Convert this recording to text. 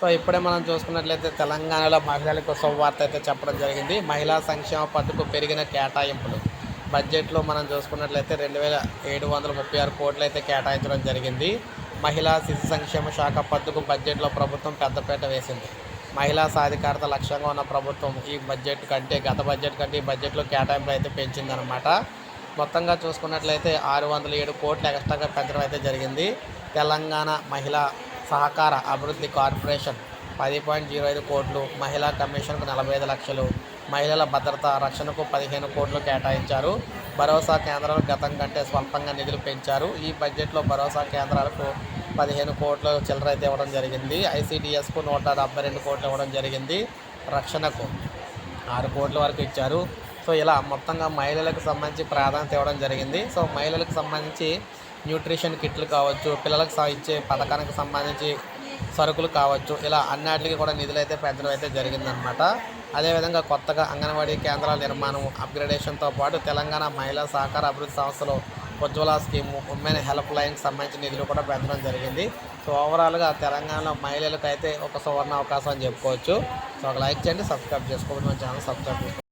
So ఇప్పుడే మనం చూసుకున్నట్లయితే తెలంగాణలో మహిళలకు శుభవార్త అయితే చెప్పడం జరిగింది. మహిళా సంక్షేమ పథకం పెరిగిన కేటాయింపులు. బడ్జెట్లో మనం చూసుకున్నట్లయితే రెండు వేల ఏడు వందల ముప్పై ఆరు కోట్లు అయితే కేటాయించడం జరిగింది. మహిళా శిశు సంక్షేమ శాఖ పథకం బడ్జెట్లో ప్రభుత్వం పెద్దపేట వేసింది. మహిళా సాధికారత లక్ష్యంగా ఉన్న ప్రభుత్వం ఈ బడ్జెట్ కంటే గత బడ్జెట్ కంటే ఈ బడ్జెట్లో కేటాయింపులు అయితే పెంచిందనమాట మొత్తంగా చూసుకున్నట్లయితే ఆరు వందల ఏడు కోట్లు ఎక్స్ట్రాగా పెంచడం అయితే జరిగింది. తెలంగాణ మహిళా సహకార అభివృద్ధి కార్పొరేషన్ పది పాయింట్ జీరో ఐదు కోట్లు మహిళా కమిషన్కు నలభై ఐదు లక్షలు మహిళల భద్రత రక్షణకు పదిహేను కోట్లు కేటాయించారు. భరోసా కేంద్రాలు గతం కంటే స్వల్పంగా నిధులు పెంచారు. ఈ బడ్జెట్లో భరోసా కేంద్రాలకు పదిహేను కోట్ల చిల్లర అయితే ఇవ్వడం జరిగింది. ఐసీడీఎస్కు నూట డెబ్బై రెండు కోట్లు ఇవ్వడం జరిగింది. రక్షణకు ఆరు కోట్ల వరకు ఇచ్చారు. సో ఇలా మొత్తంగా మహిళలకు సంబంధించి ప్రాధాన్యత ఇవ్వడం జరిగింది. సో మహిళలకు సంబంధించి న్యూట్రిషన్ కిట్లు కావచ్చు పిల్లలకు ఇచ్చే పథకానికి సంబంధించి సరుకులు కావచ్చు ఇలా అన్నిటికీ కూడా నిధులు అయితే పెంచడం అయితే జరిగిందనమాట అదేవిధంగా కొత్తగా అంగన్వాడీ కేంద్రాల నిర్మాణం అప్గ్రేడేషన్తో పాటు తెలంగాణ మహిళా సహకార అభివృద్ధి సంస్థలో ఉజ్వల స్కీము ఉమెన్ హెల్ప్ లైన్కి సంబంధించిన నిధులు కూడా పెంచడం జరిగింది. సో ఓవరాల్గా తెలంగాణలో మహిళలకు అయితే ఒక సువర్ణ అవకాశం అని చెప్పుకోవచ్చు. సో ఒక లైక్ చేయండి సబ్స్క్రైబ్ చేసుకోండి మన ఛానల్ సబ్స్క్రైబ్ చేసుకోండి.